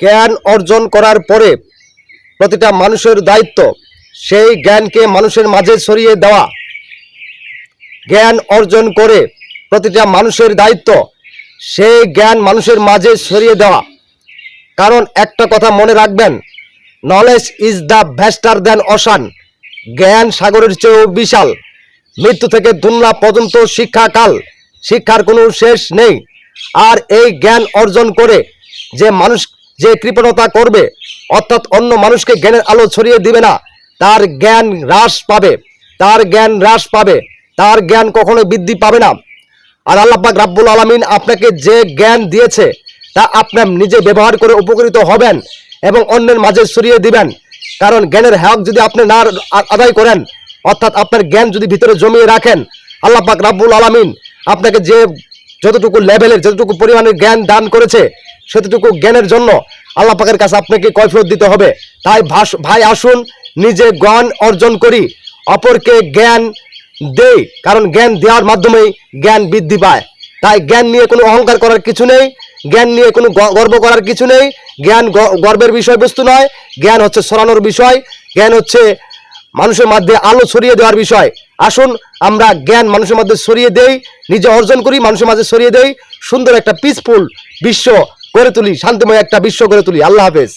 জ্ঞান অর্জন করার পরে প্রতিটা মানুষের দায়িত্ব, সেই জ্ঞানকে মানুষের মাঝে ছড়িয়ে দেওয়া। জ্ঞান অর্জন করে প্রতিটা মানুষের দায়িত্ব, সেই জ্ঞান মানুষের মাঝে ছড়িয়ে দেওয়া। কারণ একটা কথা মনে রাখবেন knowledge is the vaster than ocean জ্ঞান সাগরের চেয়েও বিশাল। মৃত্যু থেকে দুনিয়া পর্যন্ত শিক্ষাকাল, শিক্ষার কোনো শেষ নেই। আর এই জ্ঞান অর্জন করে যে মানুষ যে কৃপণতা করবে, অর্থাৎ অন্য মানুষকে জ্ঞানের আলো ছড়িয়ে দিবে না, তার জ্ঞান হ্রাস পাবে, তার জ্ঞান হ্রাস পাবে, তার জ্ঞান কখনো বৃদ্ধি পাবে না। আর আল্লাহ পাক রাব্বুল আলামিন আপনাকে যে জ্ঞান দিয়েছে, তা আপনার নিজে ব্যবহার করে উপকৃত হবেন এবং অন্যের মাঝে ছড়িয়ে দিবেন। কারণ জ্ঞানের হক যদি আপনি না আদায় করেন, অর্থাৎ আপনার জ্ঞান যদি ভিতরে জমিয়ে রাখেন, আল্লাহ পাক রাব্বুল আলামিন আপনাকে যে যতটুকু লেভেলের যতটুকু পরিমাণের জ্ঞান দান করেছে, সেতটুকু জ্ঞানের জন্য আল্লাহ পাকের কাছে আপনাকে কৈফিয়ত দিতে হবে। তাই ভাই, আসুন, নিজে জ্ঞান অর্জন করি, অপরকে জ্ঞান দেই, কারণ জ্ঞান দেওয়ার মাধ্যমেই জ্ঞান বৃদ্ধি পায়। তাই জ্ঞান নিয়ে কোনো অহংকার করার কিছু নেই, জ্ঞান নিয়ে কোনো গর্ব করার কিছু নেই। জ্ঞান গর্বের বিষয়বস্তু নয়, জ্ঞান হচ্ছে সরানোর বিষয়, জ্ঞান হচ্ছে মানুষের মধ্যে আলো ছড়িয়ে দেওয়ার বিষয়। আসুন, আমরা জ্ঞান মানুষের মধ্যে ছড়িয়ে দেই, নিজে অর্জন করি, মানুষের মাঝে ছড়িয়ে দেই। সুন্দর একটা পিসফুল বিশ্ব গড়ে তুলি, শান্তিময় একটা বিশ্ব গড়ে তুলি। আল্লাহ হাফেজ।